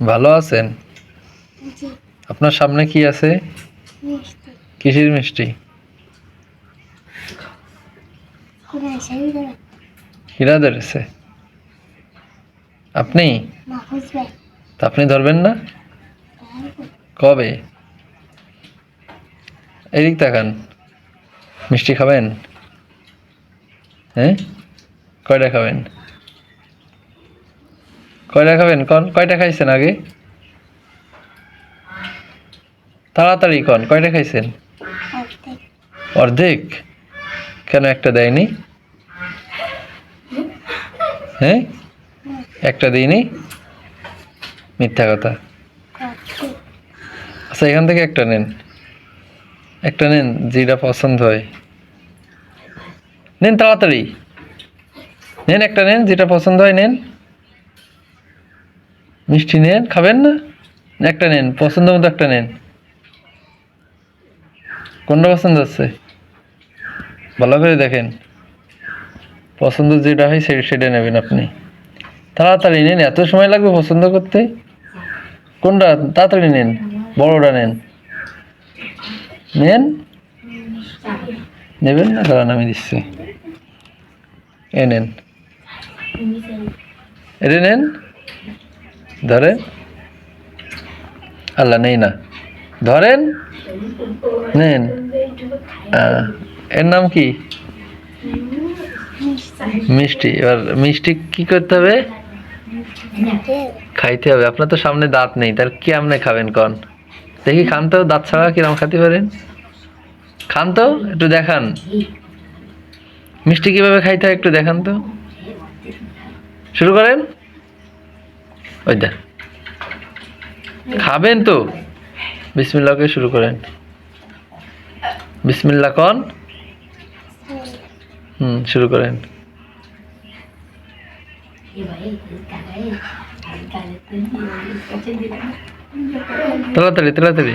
ভালো আছেন? আপনার সামনে কি আছে? কিসের মিষ্টি? হীরা ধরেছে আপনি? তা আপনি ধরবেন না? কবে? এদিক তাকান। মিষ্টি খাবেন? হ্যাঁ? কয়টা খাবেন? কয়টা খাবেন? কন, কয়টা খাইছেন আগে? তাড়াতাড়ি কন, কয়টা খাইছেন? অর্ধেক। কেন একটা দেয়নি? হ্যাঁ? একটা দিইনি মিথ্যা কথা। আচ্ছা এখান থেকে একটা নেন। একটা নেন, যেটা পছন্দ হয়। নেন তাড়াতাড়ি। নেন একটা নেন, যেটা পছন্দ হয়, নেন। মিষ্টি নেন, খাবেন না? একটা নেন, পছন্দ মতো একটা নেন। কোনটা পছন্দ হচ্ছে? ভালো করে দেখেন। পছন্দ যেটা হয় সেটা নেবেন আপনি। তাড়াতাড়ি নেন, এত সময় লাগবে পছন্দ করতে? কোনটা? তাড়াতাড়ি নেন, বড়টা নেন। নেন? নেবেন না? দাঁড়ান, আমি দিচ্ছি। এ নেন। এটা নেন? ধরেন? আল্লাহ নেই না। ধরেন? নেন। এর নাম কি? মিষ্টি। এবার মিষ্টি কি করতে হবে? খাইতে হবে। আপনার তো সামনে দাঁত নেই তার কি আপনি খাবেন কন? দেখি, খান তো, দাঁত ছাড়া কিরম খাতে পারেন? খান তো, একটু দেখান। মিষ্টি কীভাবে খাইতে হয় একটু দেখান তো। শুরু করেন। ওই খাবেন তো? বিসমিল্লাহকে শুরু করেন। বিসমিল্লাহ কন। হুম শুরু করেন। তাড়াতাড়ি তাড়াতাড়ি।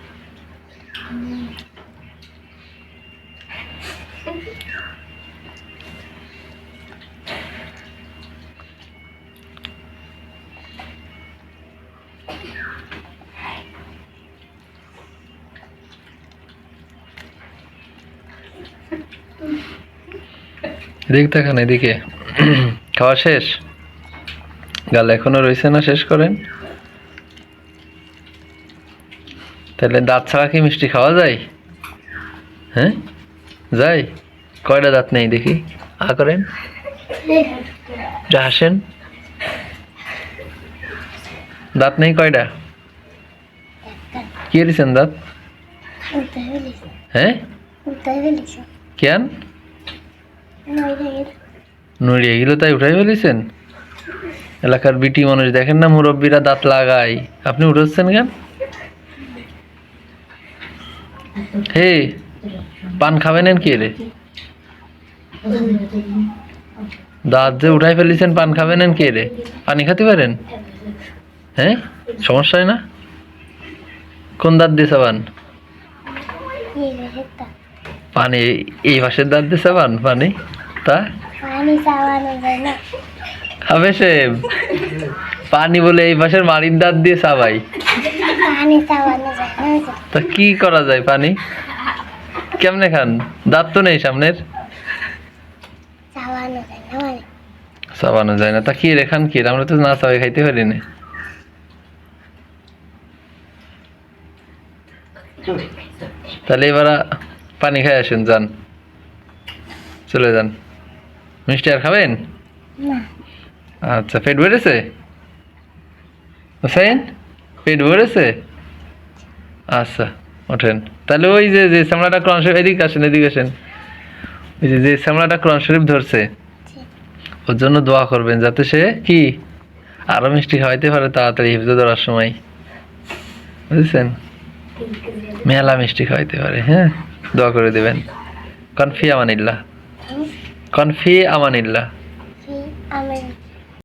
এদিক দেখান এদিকে। খাওয়া শেষ? গাল এখনও রয়েছে না? শেষ করেন। তাহলে দাঁত ছাড়া কি মিষ্টি খাওয়া যায়? হ্যাঁ? যাই। কয়টা দাঁত নেই দেখি। আ করেন। যা হাসেন। দাঁত নেই কয়টা? কি দিছেন দাঁত? হ্যাঁ? কেন? নইলে গেল, তাই উঠাই ফেলেছেন? এলাকার বিটি মানুষ দেখেন না, মুরব্বীরা দাঁত লাগাই আপনি উঠাচ্ছেন কেন? হে, পান খাবেন কি রে? দাঁত যে উঠাই ফেলেছেন, পান খাবেন কি রে? পানি খেতে পারেন? হ্যাঁ সমস্যা হয় না? কোন দাঁত দিয়ে সাবান পানি এই পাশের দাঁত দিয়ে সাবান পানি? তা? হবে সে পানি বলে এই পাশের মারির দাঁত দিয়ে যে তা কি করা যায় পানি? কেমনে খান? দাঁত তো নেই সামনের। চাওয়ানো যায় না মানে। চাবানো যায় না। তা কি রে খান কি? আমরা তো না চাবাই খাইতে পারি না। তাহলে এবার পানি খাই আসেন যান। চলে যান। মিষ্টি আর খাবেন? আচ্ছা পেট ভরেছে? হোসেন পেট ভরেছে? আচ্ছা ওঠেন। তাহলে ওই যে যে শ্যামলাটা কোরআন শরীফ এদিকে আসেন এদিকে আসেন। ওই যে যে শ্যামলাটা কোরআন শরীফ ধরছে ওর জন্য দোয়া করবেন যাতে সে কি? আরও মিষ্টি খাওয়াইতে পারে তাড়াতাড়ি হিফজে ধরার সময়। বুঝছেন? মেলা মিষ্টি খাওয়াইতে পারে হ্যাঁ? দোয়া করে দেবেন। কনফি আমানিল্লাহ। কনফি আমানিল্লাহ।